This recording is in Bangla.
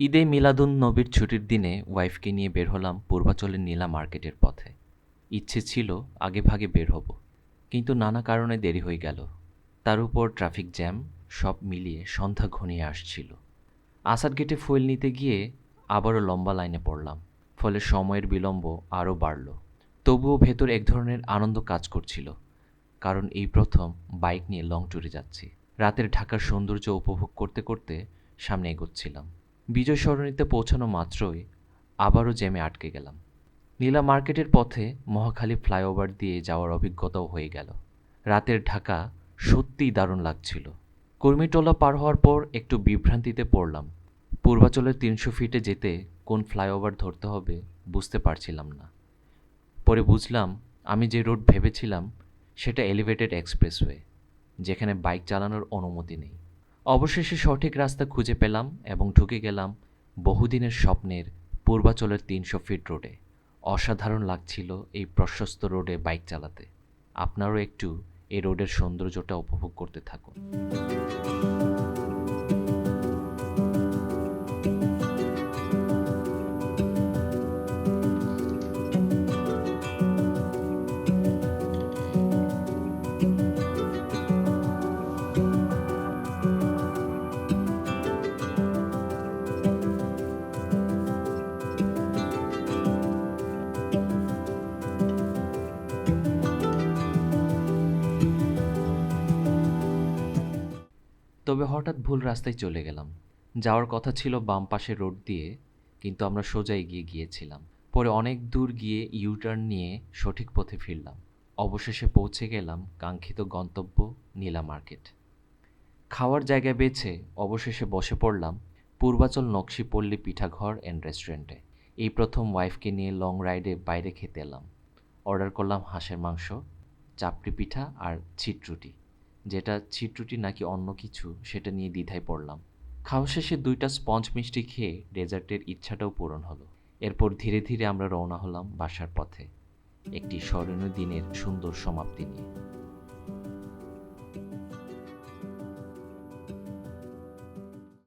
ঈদে মিলাদুন নবীর ছুটির দিনে ওয়াইফকে নিয়ে বের হলাম পূর্বাচলের নীলা মার্কেটের পথে। ইচ্ছে ছিল আগে ভাগে বের হব, কিন্তু নানা কারণে দেরি হয়ে গেল। তার উপর ট্রাফিক জ্যাম, সব মিলিয়ে সন্ধ্যা ঘনিয়ে আসছিল। আসাদ গেটে ফুয়েল নিতে গিয়ে আবারও লম্বা লাইনে পড়লাম, ফলে সময়ের বিলম্ব আরও বাড়ল। তবুও ভেতর এক ধরনের আনন্দ কাজ করছিল, কারণ এই প্রথম বাইক নিয়ে লং ট্যুরে যাচ্ছি। রাতের ঢাকার সৌন্দর্য উপভোগ করতে করতে সামনে এগোচ্ছিলাম। বিজয় সরণিতে পৌঁছানো মাত্রই আবারও জ্যামে আটকে গেলাম। নীলা মার্কেটের পথে মহাখালী ফ্লাইওভার দিয়ে যাওয়ার অভিজ্ঞতাও হয়ে গেল। রাতের ঢাকা সত্যিই দারুণ লাগছিল। কর্মীটোলা পার হওয়ার পর একটু বিভ্রান্তিতে পড়লাম। পূর্বাচলের তিনশো ফিটে যেতে কোন ফ্লাইওভার ধরতে হবে বুঝতে পারছিলাম না। পরে বুঝলাম আমি যে রোড ভেবেছিলাম সেটা এলিভেটেড এক্সপ্রেসওয়ে, যেখানে বাইক চালানোর অনুমতি নেই। অবশেষে সঠিক রাস্তা খুঁজে পেলাম এবং ঢুকে গেলাম বহুদিনের স্বপ্নের পূর্বাচলের তিনশো ফিট রোডে। অসাধারণ লাগছিল এই প্রশস্ত রোডে বাইক চালাতে। আপনারও একটু এই রোডের সৌন্দর্যটা উপভোগ করতে থাকুন। তবে হঠাৎ ভুল রাস্তায় চলে গেলাম। যাওয়ার কথা ছিল বাম পাশে রোড দিয়ে, কিন্তু আমরা সোজা এগিয়ে গিয়েছিলাম। পরে অনেক দূর গিয়ে ইউটার্ন নিয়ে সঠিক পথে ফিরলাম। অবশেষে পৌঁছে গেলাম কাঙ্ক্ষিত গন্তব্য নীলা মার্কেট। খাওয়ার জায়গা বেছে অবশেষে বসে পড়লাম পূর্বাচল নকশিপল্লী পিঠাঘর অ্যান্ড রেস্টুরেন্টে এই প্রথম ওয়াইফকে নিয়ে লং রাইডে বাইরে খেতে এলাম। অর্ডার করলাম হাঁসের মাংস, চাপড়ি পিঠা আর ছিটরুটি। যেটা ছিটটুটি নাকি অন্য কিছু, সেটা নিয়ে দ্বিধায় পড়লাম। খাওয়া শেষে দুইটা স্পঞ্জ মিষ্টি খেয়ে ডেজার্টের ইচ্ছাটাও পূরণ হলো। এরপর ধীরে ধীরে আমরা রওনা হলাম বাসার পথে। একটি স্মরণীয় দিনের সুন্দর সমাপ্তি নিয়ে।